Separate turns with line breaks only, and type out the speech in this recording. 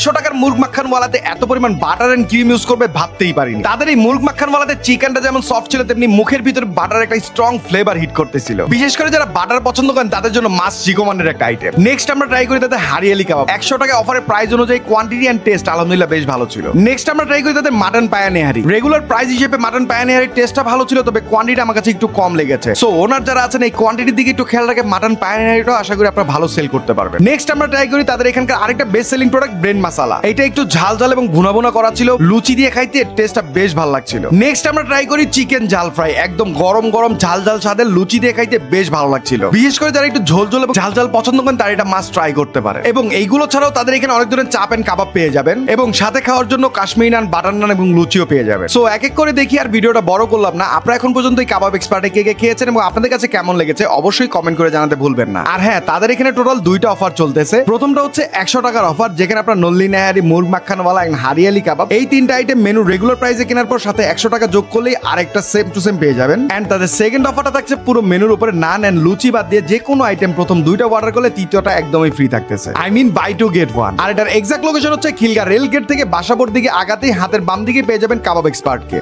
একশো টাকার মুরগ মাখানওয়ালাতে এত পরিমাণ বাটার এন্ড ক্রিম ইউজ করবে ভাবতেই পারিনি। তাদের এই মুরগ মাখানওয়ালাতে চিকেনটা যেমন সফট ছিল, তেমনি মুখের ভিতরে বাটার একটা স্ট্রং ফ্লেভার হিট করতেছিল। বিশেষ করে যারা বাটার পছন্দ করেন, তাদের জন্য মাস জিগোমানের একটা আইটেম নেক্সট আমরা ট্রাই করি তাদের হারিয়ালি কাবাব। একশো টাকা অফারের প্রাইস অনুযায়ী কোয়ান্টিটি এন্ড টেস্ট আলহামদুলিল্লাহ বেশ ভালো ছিল। নেক্সট আমরা ট্রাই করি তাদের mutton paya nihari regular price হিসেবে মাটন পায়া নেহারির টেস্টটা ভালো ছিল, তবে কোয়ান্টিটি আমার কাছে একটু কম লেগেছে। সো ওনার যারা আছেন, এই কোয়ান্টিটির দিকে একটু খেয়াল রাখে মাটন পায়া নেহারিটাও আশা করি আপনারা ভালো সেল করতে পারবেন। নেক্সট আমরা ট্রাই করি তাদের এখানকার আরেকটা বেস্ট সেলিং প্রোডাক্ট ব্রেন মাসালা এটা একটু ঝাল ঝাল এবং ভুনা ভুনা করা ছিল। লুচি দিয়ে খাইতে টেস্টটা বেশ ভালো লাগছিল। নেক্সট আমরা ট্রাই করি চিকেন জাল ফ্রাই একদম গরম গরম ঝাল ঝাল স্বাদের লুচি দিয়ে খাইতে বেশ ভালো লাগছিল। বিশেষ করে যারা একটু ঝোল ঝোল এবং ঝাল ঝাল পছন্দ করেন, তারা এটা মাস্ট ট্রাই করতে পারে। এবং এইগুলো ছাড়াও তাদের এখানে অনেক ধরনের চাপ এন্ড কাবাব পেয়ে যাবেন। এবং সাথে খাওয়ার জন্য কাশ্মীরি নান বাটার নান এবং লুচিও পেয়ে যাবেন। সো এক এক করে দেখি আর ভিডিওটা বড় করলাম না। আপনারা এখন পর্যন্ত এই কাবাব এক্সপার্টে কে কে খেয়েছেন এবং আপনাদের কাছে কেমন লেগেছে, অবশ্যই কমেন্ট করে জানাতে ভুলবেন না। আর হ্যাঁ তাদের এখানে টোটাল দুইটা অফার চলতেছে। প্রথমটা হচ্ছে একশো টাকার অফার যেখানে আপনার নল্লি নেহারি, মুরগ মাখানওয়ালা এন্ড হারিয়ালি কাবাব। এই তিনটা আইটেম মেনু রেগুলার প্রাইসে কেনার পর সাথে একশো টাকা যোগ করলেই আরেকটা সেম টু সেম পেয়ে যাবেন। এন্ড তাদের সেকেন্ড অফারটা থাকছে পুরো মেনুর উপরে নান এন্ড লুচি বাদ দিয়ে যে কোনো আইটেম প্রথম দুইটা অর্ডার করলে তৃতীয়টা একদমই ফ্রি থাকতেছে। I mean buy two get one আর এটার এক্সাক্ট লোকেশন হচ্ছে খিলগা রেল গেট থেকে বাসাবোর দিকে আগাতেই হাতের বাম দিকে পেয়ে যাবেন কাবাব এক্সপার্টকে